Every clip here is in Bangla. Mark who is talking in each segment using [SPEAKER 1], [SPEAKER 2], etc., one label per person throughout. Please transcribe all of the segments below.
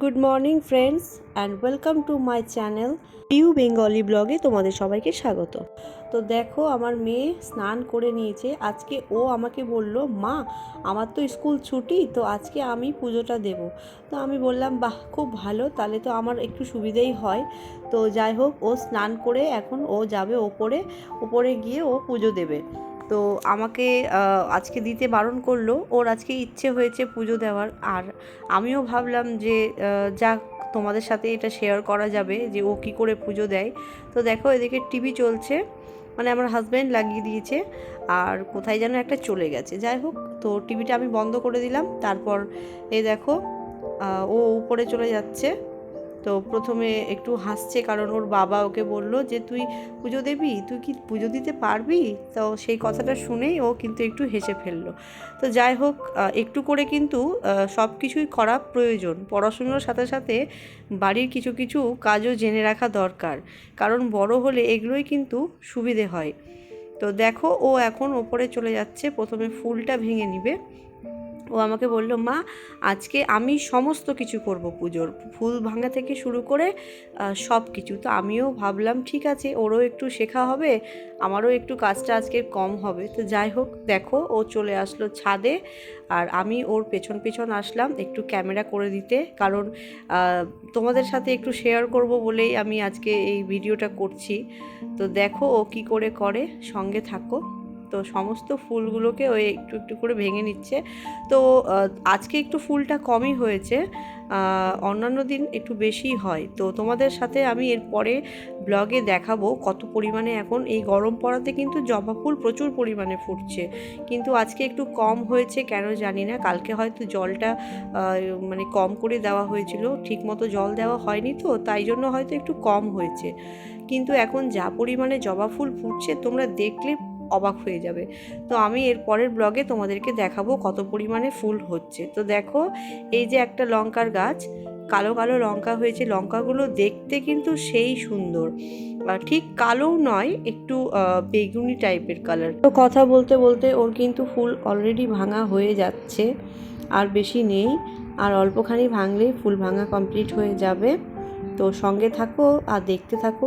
[SPEAKER 1] Good morning friends and welcome to my channel U Bengali ব্লগে তোমাদের সবাইকে স্বাগত। তো দেখো, আমার মেয়ে স্নান করে নিয়েছে। আজকে ও আমাকে বলল, মা, আমার তো স্কুল ছুটি, তো আজকে আমি পুজোটা দেব। তো আমি বললাম, বাহ, খুব ভালো, তাহলে তো আমার একটু সুবিধেই হয়। তো যাই হোক, ও স্নান করে এখন ও যাবে ওপরে ওপরে গিয়ে ও পুজো দেবে। তো আমাকে আজকে দিতে বারণ করল। ওর আজকে ইচ্ছে হয়েছে পুজো দেওয়ার। আর আমিও ভাবলাম যে যাক, তোমাদের সাথে এটা শেয়ার করা যাবে যে ও কী করে পুজো দেয়। তো দেখো, এদিকে টিভি চলছে। মানে আমার হাজব্যান্ড লাগিয়ে দিয়েছে। আর কোথায় যেন একটা চলে গেছে। যাই হোক, তো টিভিটা আমি বন্ধ করে দিলাম। তারপর এই দেখো ও উপরে চলে যাচ্ছে। তো প্রথমে একটু হাসছে কারণ ওর বাবা ওকে বলল যে, তুই পুজো দেবি? তুই কি পুজো দিতে পারবি? তো সেই কথাটা শুনেই ও কিন্তু একটু হেসে ফেলল। তো যাই হোক একটু করে কিন্তু সব কিছুই করা প্রয়োজন। পড়াশুনোর সাথে সাথে বাড়ির কিছু কিছু কাজও জেনে রাখা দরকার। কারণ বড় হলে এগুলোই কিন্তু সুবিধে হয়। তো দেখো, ও এখন ওপরে চলে যাচ্ছে। প্রথমে ফুলটা ভেঙে নিবে। ও আমাকে বলল, মা, আজকে আমি সমস্ত কিছু করব পুজোর। ফুল ভাঙা থেকে শুরু করে সব কিছু তো আমিও ভাবলাম, ঠিক আছে, ওরও একটু শেখা হবে, আমারও একটু কাজটা আজকে কম হবে। তো যাই হোক, দেখো, ও চলে আসলো ছাদে, আর আমি ওর পেছন পেছন আসলাম একটু ক্যামেরা করে দিতে। কারণ তোমাদের সাথে একটু শেয়ার করব বলেই আমি আজকে এই ভিডিওটা করছি। তো দেখো ও কি করে করে, সঙ্গে থাকো। তো সমস্ত ফুলগুলোকে ওই একটু একটু করে ভেঙে নিচ্ছে। তো আজকে একটু ফুলটা কমই হয়েছে অন্যান্য দিন একটু বেশি হয়। তো তোমাদের সাথে আমি এরপরে ব্লগে দেখাবো কত পরিমাণে এখন এই গরম পড়াতে কিন্তু জবা ফুল প্রচুর পরিমাণে ফুটছে। কিন্তু আজকে একটু কম হয়েছে, কেন জানি না। কালকে হয়তো জলটা মানে কম করে দেওয়া হয়েছিল ঠিক মতো জল দেওয়া হয়নি তো, তাই জন্য হয়তো একটু কম হয়েছে। কিন্তু এখন যা পরিমাণে জবা ফুল ফুটছে, তোমরা দেখলে অবাক হয়ে যাবে। তো আমি এর পরের ব্লগে তোমাদেরকে দেখাবো কত পরিমাণে ফুল হচ্ছে। তো দেখো, এই যে একটা লঙ্কার গাছ, কালো কালো লঙ্কা হয়েছে। লঙ্কাগুলো দেখতে কিন্তু সেই সুন্দর। ঠিক কালোও নয়, একটু বেগুনি টাইপের কালার। তো কথা বলতে বলতে ওর কিন্তু ফুল অলরেডি ভাঙা হয়ে যাচ্ছে, আর বেশি নেই। আর অল্পখানি ভাঙলেই ফুল ভাঙা কমপ্লিট হয়ে যাবে। তো সঙ্গে থাকো আর দেখতে থাকো।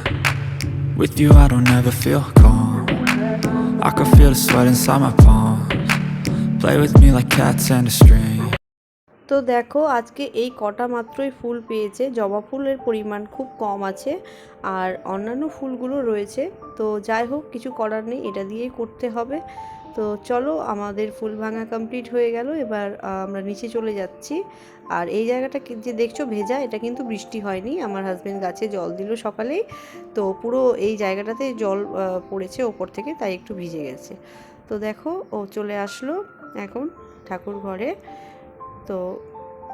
[SPEAKER 2] With you, I don't ever feel calm. I can feel the sweat inside my palms. Play with me like cats and a string.
[SPEAKER 1] তো দেখো আজকে এই কটা মাত্রই ফুল পেয়েছে জবা ফুলের পরিমাণ খুব কম আছে আর অন্যান্য ফুলগুলো রয়েছে তো যাই হোক কিছু করার নেই এটা দিয়েই করতে হবে তো চলো, আমাদের ফুল ভাঙা কমপ্লিট হয়ে গেল। এবার আমরা নিচে চলে যাচ্ছি। আর এই জায়গাটা যে দেখছ ভেজা, এটা কিন্তু বৃষ্টি হয়নি। আমার হাজব্যান্ড গাছে জল দিল সকালেই তো পুরো এই জায়গাটাতে জল পড়েছে ওপর থেকে, তাই একটু ভিজে গেছে। তো দেখো, ও চলে আসলো এখন ঠাকুর ঘরে। তো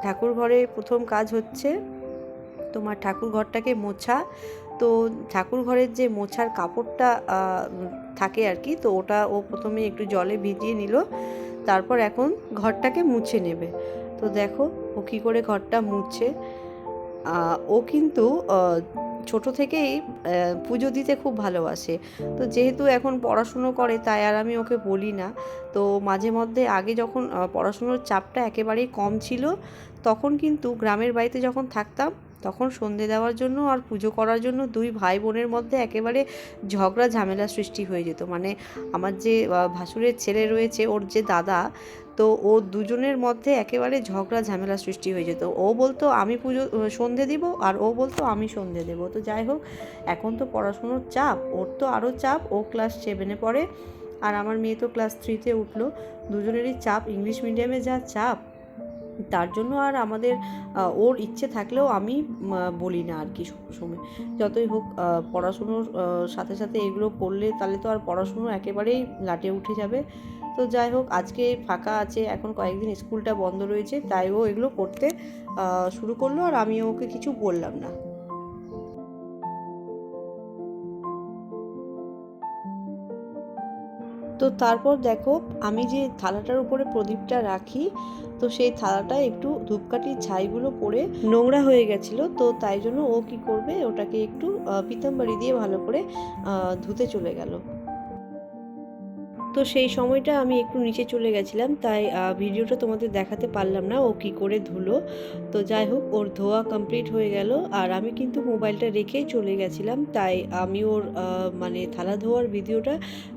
[SPEAKER 1] ঠাকুর ঘরে প্রথম কাজ হচ্ছে তোমার ঠাকুর ঘরটাকে মোছা। তো ঠাকুর ঘরের যে মোছার কাপড়টা থাকে আর কি তো ওটা ও প্রথমে একটু জলে ভিজিয়ে নিল তারপর এখন ঘরটাকে মুছে নেবে। তো দেখো ও কী করে ঘরটা আহ, ও কিন্তু ছোট থেকেই পুজো দিতে খুব ভালোবাসে। তো যেহেতু এখন পড়াশুনো করে তাই আর আমি ওকে বলি না। তো মাঝে মধ্যে আগে যখন পড়াশুনোর চাপটা একেবারেই কম ছিল তখন কিন্তু গ্রামের বাড়িতে যখন থাকতাম তখন সন্ধে দেওয়ার জন্য আর পুজো করার জন্য দুই ভাই বোনের মধ্যে একেবারে ঝগড়া, ঝামেলা সৃষ্টি হয়ে যেত। মানে আমার যে ভাসুরের ছেলে রয়েছে, ওর যে দাদা, তো ও দুজনের মধ্যে একেবারে ঝগড়া, ঝামেলা সৃষ্টি হয়ে যেত। ও বলতো, আমি পুজো সন্ধে দিব, আর ও বলতো, আমি সন্ধে দেবো। তো যাই হোক, এখন তো পড়াশুনোর চাপ, ওর তো আরও চাপ, ও ক্লাস সেভেনে পড়ে। আর আমার মেয়ে তো ক্লাস থ্রিতে উঠল। দুজনেরই চাপ, ইংলিশ মিডিয়ামে যা চাপ তার জন্য আর আমাদের ওর ইচ্ছে থাকলেও আমি বলি না আর কি সময় যতই হোক পড়াশুনোর সাথে সাথে এগুলো করলে তাহলে তো আর পড়াশুনো একেবারেই লাটে উঠে যাবে। তো যাই হোক, আজকে ফাঁকা আছে, এখন কয়েকদিন স্কুলটা বন্ধ রয়েছে, তাই ও এগুলো করতে শুরু করল আর আমি ওকে কিছু বললাম না। তো তারপর দেখো, আমি যে থালাটার উপরে প্রদীপটা রাখি, তো সেই থালাটা একটু ধূপকাঠির ছাইগুলো পড়ে নোংরা হয়ে গেছিল, তো তাই জন্য ও কি করবে, ওটাকে একটু পিতাম্বারি দিয়ে ভালো করে ধুতে চলে গেল। তো সেই সময়টা আমি একটু নিচে চলে গেছিলাম, তাই ভিডিওটা তোমাদের দেখাতে পারলাম না, ও কি করে ধুলো। তো যাই হোক, ওর ধোয়া কমপ্লিট হয়ে গেল, আর আমি কিন্তু মোবাইলটা রেখেই চলে গেছিলাম, তাই আমি ওর মানে থালা ধোয়ার ভিডিওটা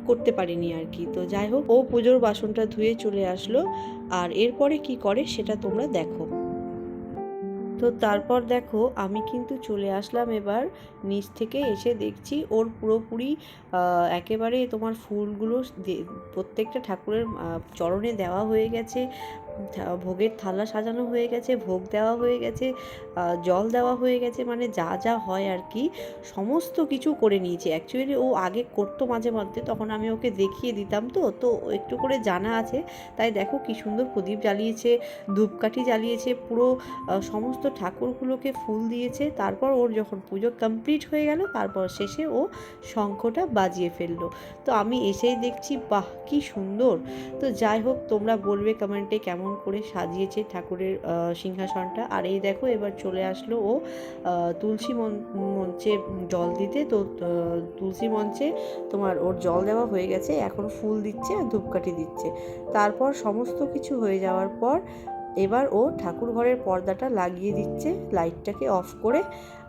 [SPEAKER 1] করতে পারিনি আর কি। তো যাই হোক, ও পুজোর বাসনটা ধুয়ে চলে আসলো, আর এরপরে কি করে সেটা তোমরা দেখো। তো তারপর দেখো আমি কিন্তু চলে আসলাম এবার নিচ থেকে এসে দেখছি ওর পুরোপুরি একেবারে তোমার ফুলগুলো প্রত্যেকটা ঠাকুরের চরণে দেওয়া হয়ে গেছে। ভোগের থালা সাজানো হয়ে গেছে, ভোগ দেওয়া হয়ে গেছে জল দেওয়া হয়ে গেছে মানে যা যা হয় আর কি, সমস্ত কিছু করে নিয়েছে। অ্যাকচুয়ালি ও আগে করতো মাঝে মধ্যে, তখন আমি ওকে দেখিয়ে দিতাম তো তো একটু করে জানা আছে। তাই দেখো কি সুন্দর প্রদীপ জ্বালিয়েছে, ধূপকাঠি জ্বালিয়েছে, পুরো সমস্ত ঠাকুরগুলোকে ফুল দিয়েছে। তারপর ওর যখন পুজো কমপ্লিট হয়ে গেল, তারপর শেষে ও শঙ্খটা বাজিয়ে ফেলল। তো আমি এসেই দেখছি, বাহ, কি সুন্দর! তো যাই হোক, তোমরা বলবে কমেন্টে কেমন করে সাজিয়েছে ঠাকুরের সিংহাসনটা। আর এই দেখো, এবার চলে আসলো ও তুলসী মঞ্চে জল দিতে। তো তুলসী মঞ্চে তোমার ওর জল দেওয়া হয়ে গেছে। এখন ফুল দিচ্ছে আর ধূপকাঠি দিচ্ছে। তারপর সমস্ত কিছু হয়ে যাওয়ার পর এবার ও ঠাকুর ঘরের পর্দাটা লাগিয়ে দিচ্ছে। লাইটটাকে অফ করে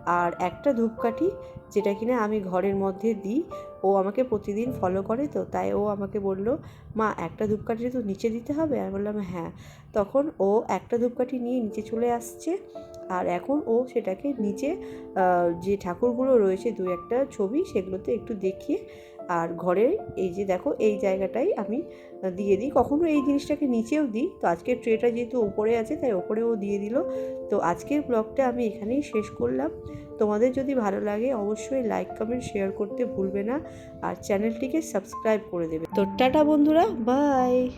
[SPEAKER 1] আর একটা ধূপকাঠি যেটা কিনা আমি ঘরের মধ্যে দিই, ও আমাকে প্রতিদিন ফলো করে তো, তাই ও আমাকে বলল, মা, একটা ধূপকাঠি তো নিচে দিতে হবে? আমি বললাম হ্যাঁ। তখন ও একটা ধূপকাঠি নিয়ে নিচে চলে আসছে আর এখন ও সেটাকে নিচে যে ঠাকুরগুলো রয়েছে দু একটা ছবি সেগুলোতে একটু দেখিয়ে আর ঘরের এই যে দেখো, এই জায়গাটাই আমি দিয়ে দিই। কখনো এই জিনিসটাকে নিচেও দিই। তো আজকের ট্রেটা যেহেতু ওপরে আছে, তাই ওপরেও দিয়ে দিল। তো আজকের ব্লগটা আমি এখানেই শেষ করলাম। তোমাদের যদি ভালো লাগে, অবশ্যই লাইক কমেন্ট শেয়ার করতে ভুলবে না। আর চ্যানেলটিকে সাবস্ক্রাইব করে দেবে। তো টাটা বন্ধুরা বাই